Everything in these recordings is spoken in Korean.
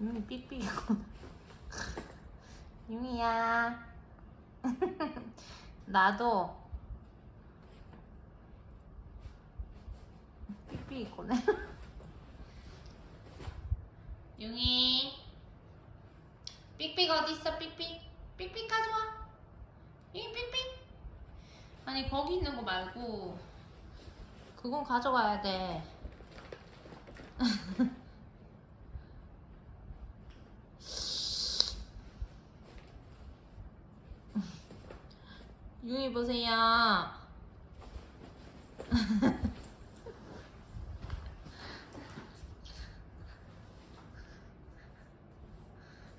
융이 삑삑 융이야. 나도 삑삑 있거네. 융이 삑삑 어디 있어? 삑삑 삑삑 가져와. 융이 삑삑 아니 거기 있는 거 말고 그건 가져가야 돼 융이 보세요.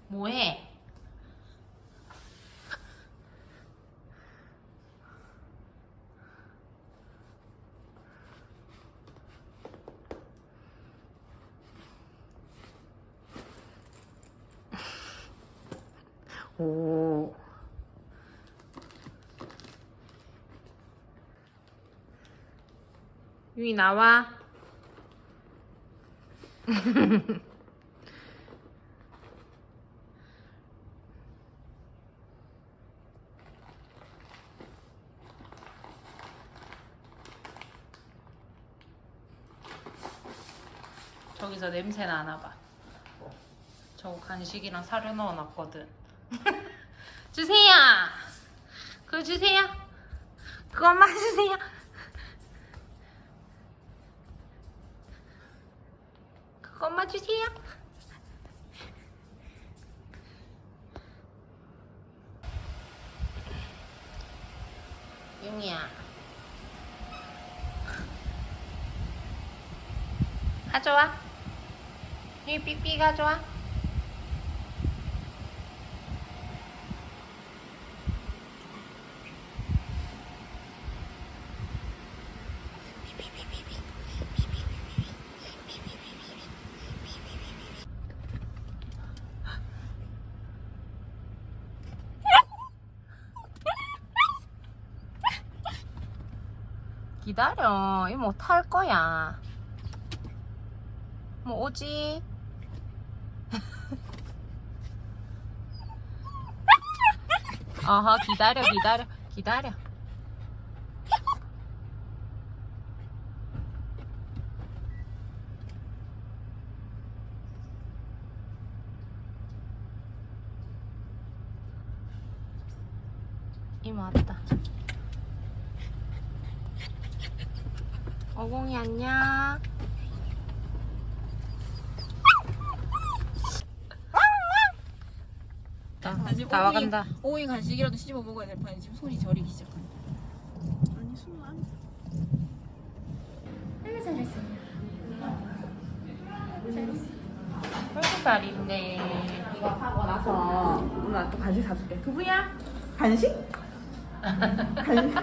뭐해? 오. 유이 나와. 저기서 냄새 나나 봐. 저거 간식이랑 사료 넣어놨거든. 주세요. 그거 주세요. 그것만 주세요. 그것만 주세요. 용이야. 가져와. 이 삐삐 가져와. 기다려. 이모 탈 거야. 뭐 오지? 어허 기다려 기다려 기다려. 이모 왔다. 어공이 안녕. 다, 다 와간다. 오이 간식이라도 씹어 먹어야 될 판에 지금 손이 저리기 시작하네. 아니 숨만. 꿀살인데 이거 하고 나서 누나 또 간식 사줄게. 두부야? 간식? 간식?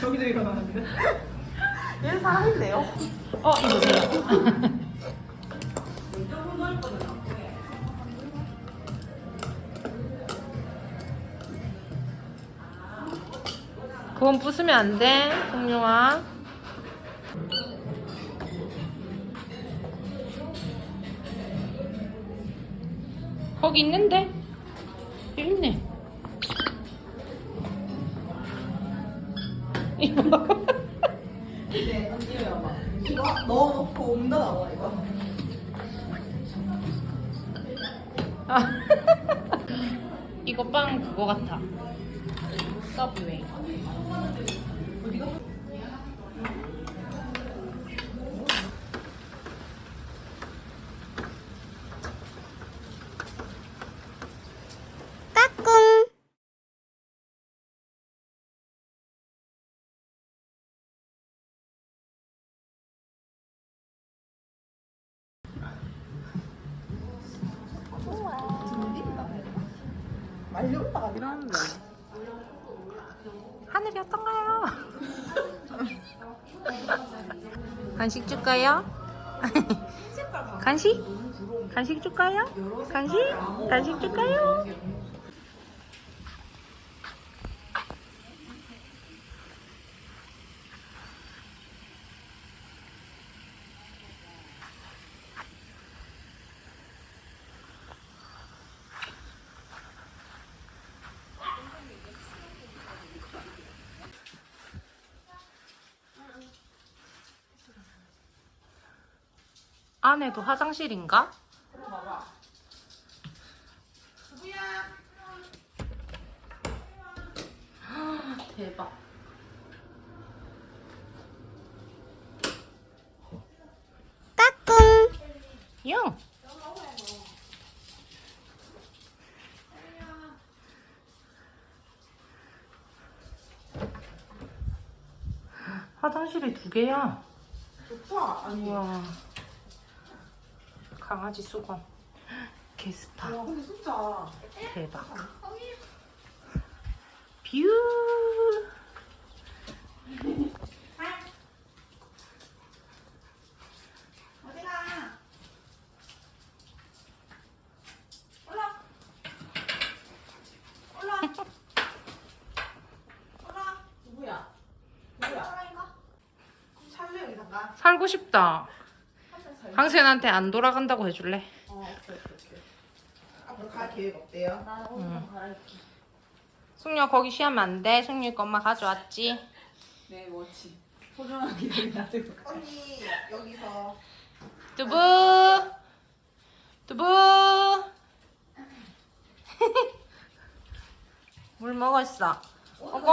저기도 일어나는데. 얘는 사람인데요? 어 이거 보세요. 그건 부수면 안 돼, 공룡아. 거기 있는데? 여기 있네. 아. 이거 빵 그거 같아. 서브웨이. 말려올라가 이러는데. 하늘이 어떤가요? 간식 줄까요? 간식? 간식 줄까요? 간식? 간식 줄까요? 안에도 화장실인가? 봐봐. 대박. 까꿍. 용. 화장실이 두 개야. 좋다. 아니. 와. 강아지 수건. 게스파. 근데 진짜. 대박. 뷰. 어디가? 올라. 올라. 올라. 누구야? 누구야? 사랑인가? 살래 여기다가. 살고 싶다. 황센한테 안 돌아간다고 해줄래? 어, 오케이, 오케이, 오케이. 앞으로 갈 계획 없대요? 나 오늘 응. 갈아입게. 승려 거기 쉬면 안 돼. 승리 거 엄마 가져왔지. 내 워치. 놔두고 가. 언니 여기서 두부. 두부. 물 먹었어. 어공.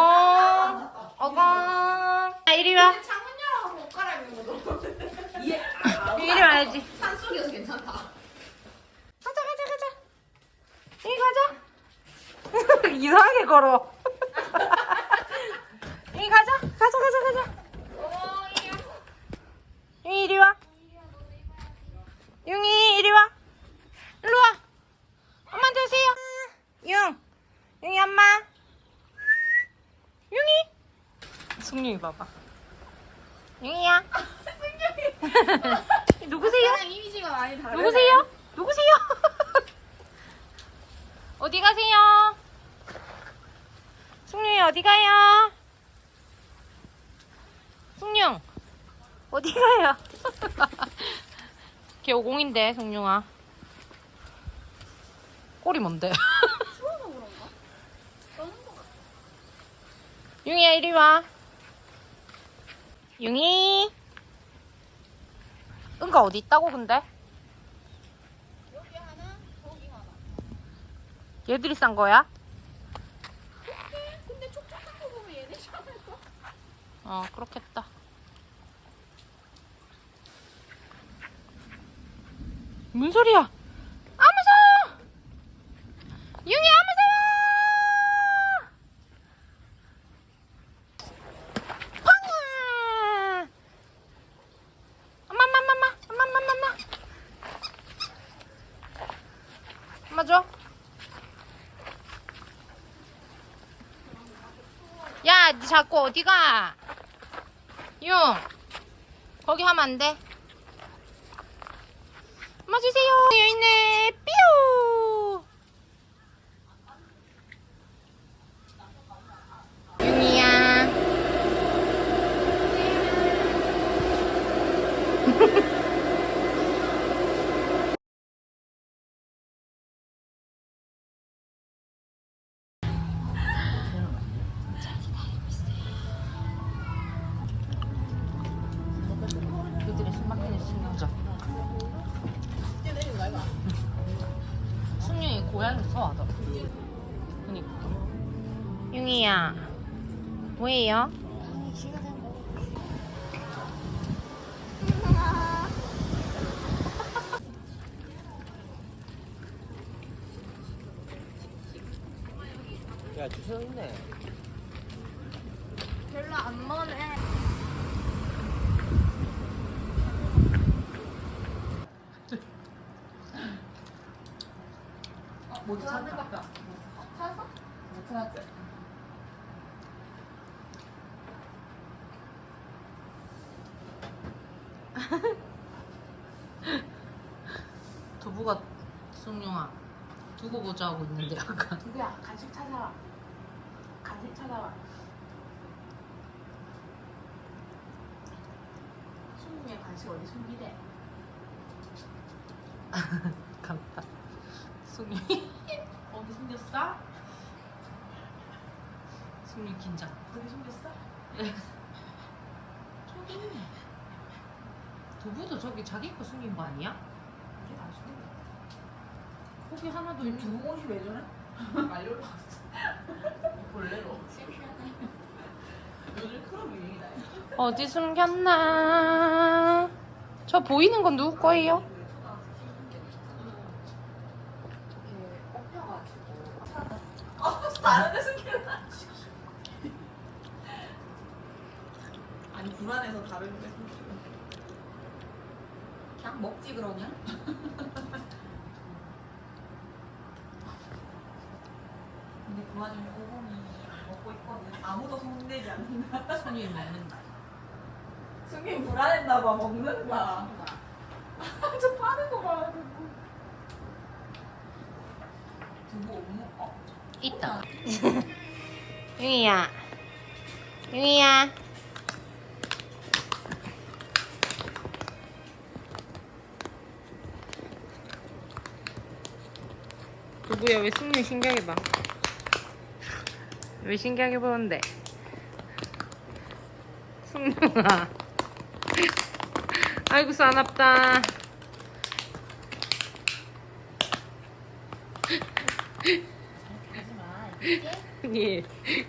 어공. 아, 이리 와. 창문 열어놓고 옷 갈아입는 거 너무 예. 이리 와야지. 산속에서 괜찮다 가자 가자 가자. 여기 가자. 이상하게 걸어. 여기 가자. 가자 가자 가자. 융이 이리 와. 융이 이리 와. 일로 와. 엄마한테 오세요. 융. 융이 엄마. 융이. 승룡이 봐봐. 융이야. 누구세요? 이미지가 많이 다르네 누구세요? 누구세요? 어디 가세요? 승룡이 어디 가요? 승룡 어디 가요? 걔 오공인데 승룡아 꼬리 뭔데? 융이야 이리 와 융이 은가 어디 있다고 근데? 여기 하나 저기 하나 얘들이 싼 거야? 근데 촉촉한 거 보면 얘네 샤넬까? 어, 그렇겠다. 뭔 소리야? 아, 무서워! 융이, 아, 무서워! 팡아! 엄마, 엄마, 엄마, 엄마, 엄마, 엄마, 엄마, 엄마. 엄마 줘. 야, 니 자꾸 어디 가? 용, 거기 하면 안 돼. 엄마 주세요. 여기 있네. 뭐예요? 야 주소 있네. 별로 안 머네 못 찾았다. 찾았어? 못 찾았지? 두부가 승용아 두고 보자 하고 있는데 약간 누구야 간식 찾아와 간식 찾아와 승우의 간식 어디 숨기대 간다. 승용이 어디 숨겼어? 승용이 긴장. 어디 숨겼어? 저기 있네. 두부도 저기 자기 거 숨긴 거 아니야? 이게 다 숨긴 거 야. 거기 하나도 있는 두부 옷이 왜 저래? 많이 올라왔어. 본래로. 요즘 크롭 유행이다. 어디 숨겼나? 저 보이는 건 누구 거예요? 아니 불안해서 다른 데 숨겨. 그냥 먹지 그러냐? 와중에 오공이 먹고 있거든. 아무도 손대지 않는다. 손이 먹는다. 숨긴 불안했나 봐 먹는 거야. 저 파는 거 봐. 두부 못 먹어. 있다. 유이야. 유이야. 누구야? 왜 승리 신기하게 봐? 왜 신기하게 보는데? 승룡아. 아이고 싸납다. 예,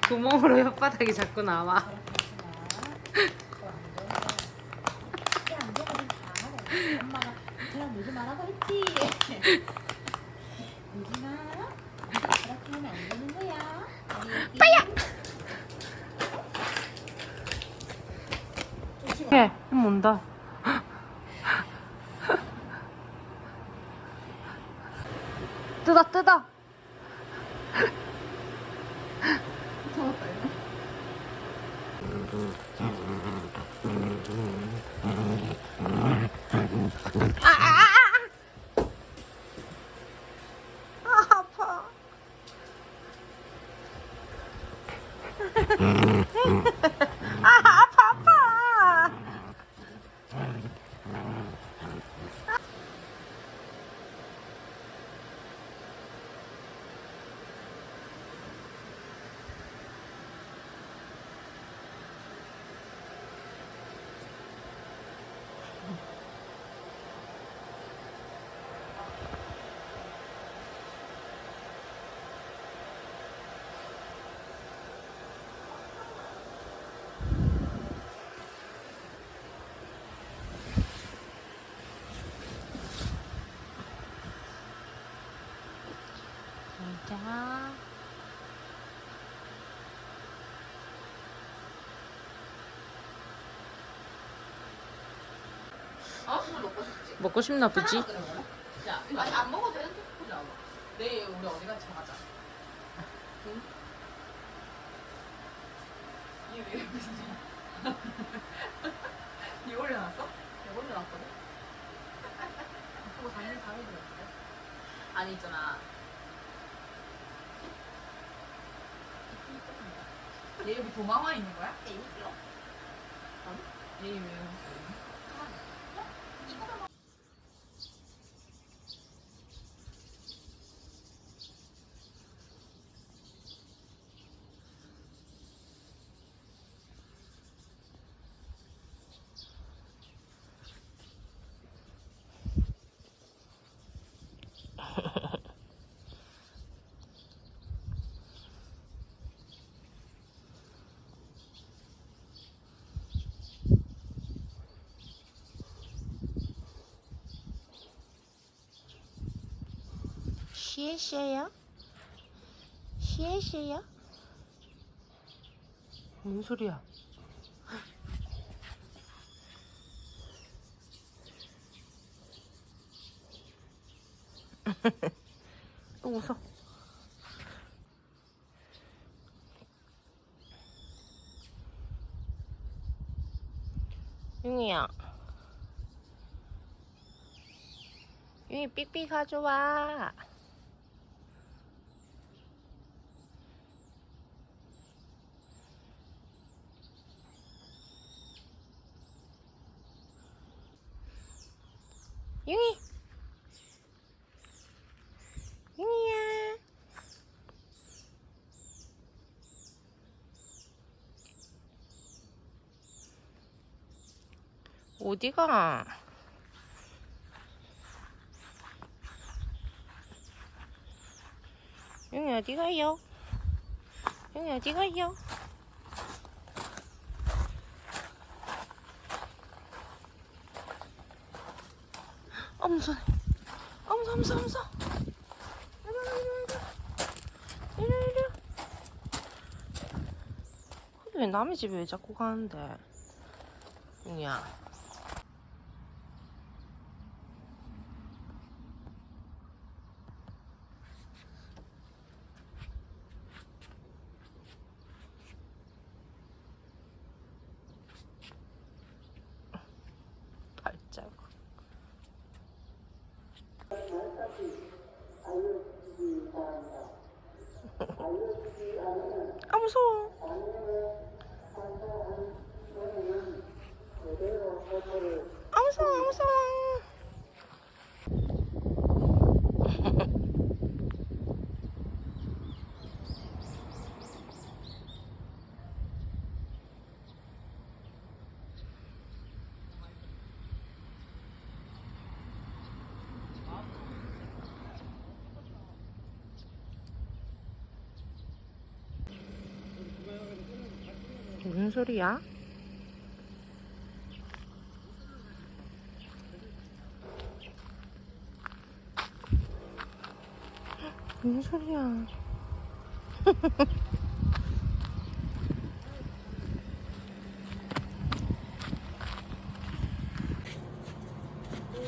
구멍으로 혓바닥이 자꾸 나와. 엄마가 그냥 놀지 말라고 했지. 놀지 마. 그렇게 하면 안 되는. 빠야. 예, 음 온다. 뜯어 뜯어. 먹고 싶지. 먹고 싶나 보지? 야, 이거 아니 안 먹어도 되는데? 봐. 내일 우리 어디 가지 정하자. 응? 이게 왜 무슨 이 올려놨어? 내가 올려놨거든? 그거 당연히 다음에 들었는데. 아니 있잖아. 얘 여기 도마와 있는 거야? 에이요? 얘 왜? 여 기 시에시에야? 시에시에야? 뭔 소리야? 또 웃어. 융이야. 융이 삑삑 가져와. 융이. 융이야. 어디가? 영이 어디 가요? 영이 어디 가요? 엄소, 엄소, 엄소, 엄소. 이리 와, 이리 와, 이리 와. 이리. 근데 왜 남의 집에 왜 자꾸 가는데? 영이야. 발자국. 아 무서워. 아 무서워, 아 무서워. 무슨 소리야? 무슨 소리야?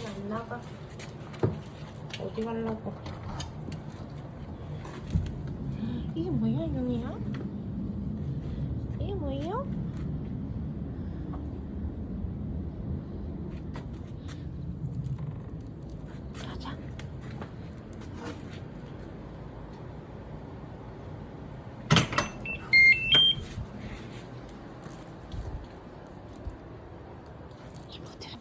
안 나가. 어디 가려고? 이게 뭐야, 용이야? 이게 뭐예요? 가자. 이거 들어가.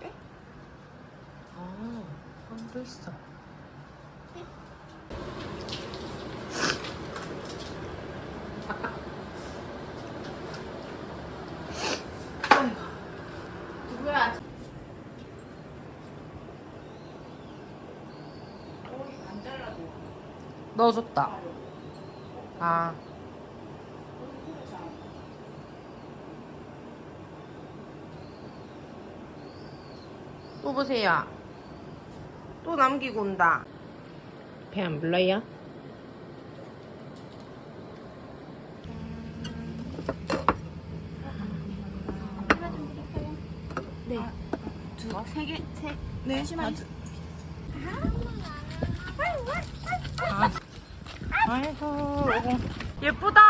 빼? 아, 안도 있어. 넣어줬다. 아. 또 보세요. 또 남기고 온다. 배 안 불러요? 두세 개, 세. 네. 심한. 아이고, 예쁘다.